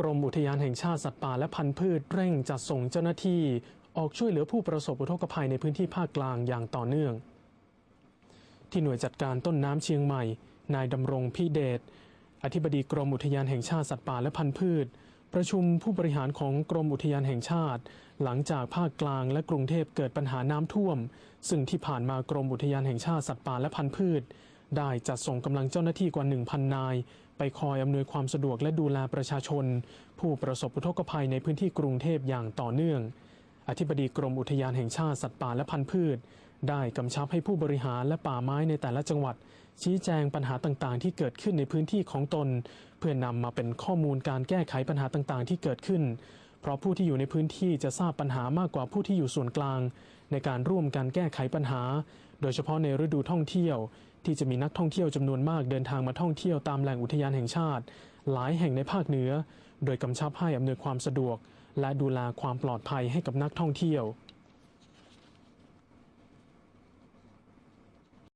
กรมอุทยานแห่งชาติสัตว์ป่าและพันธุ์พืชเร่งจัดส่งเจ้าหน้าที่ ออกช่วยเหลือผู้ประสบอุทกภัยในพื้นที่ภาคกลางอย่างต่อเนื่อง ที่หน่วยจัดการต้นน้ำเชียงใหม่ นายดำรงพิเดชอธิบดีกรมอุทยานแห่งชาติสัตว์ป่าและพันธุ์พืช ประชุมผู้บริหารของกรมอุทยานแห่งชาติ หลังจากภาคกลางและกรุงเทพเกิดปัญหาน้ำท่วม ซึ่งที่ผ่านมากรมอุทยานแห่งชาติสัตว์ป่าและพันธุ์พืช ได้จัดส่งกำลังเจ้าหน้าที่กว่า 1,000 นาย ไปคอยอำนวยความสะดวกและดูแลประชาชน ผู้ประสบอุทกภัยในพื้นที่กรุงเทพอย่างต่อเนื่อง อธิบดีกรมอุทยานแห่งชาติสัตว์ป่าและพันธุ์พืช ได้กำชับให้ผู้บริหารและป่าไม้ในแต่ละจังหวัด ชี้แจงปัญหาต่างๆ ที่เกิดขึ้นในพื้นที่ของตน เพื่อนำมาเป็นข้อมูลการแก้ไขปัญหาต่างๆ ที่เกิดขึ้น เพราะผู้ที่อยู่ในพื้นที่จะทราบปัญหามากกว่าผู้ที่อยู่ส่วนกลาง ในการร่วมกันแก้ไขปัญหา โดยเฉพาะในฤดูท่องเที่ยว ที่จะมีนักท่องเที่ยวจำนวนมากเดินทางมาท่องเที่ยวตามแหล่งอุทยานแห่งชาติ หลายแห่งในภาคเหนือ โดยกำชับให้อำนวยความสะดวก และดูแลความปลอดภัยให้กับนักท่องเที่ยว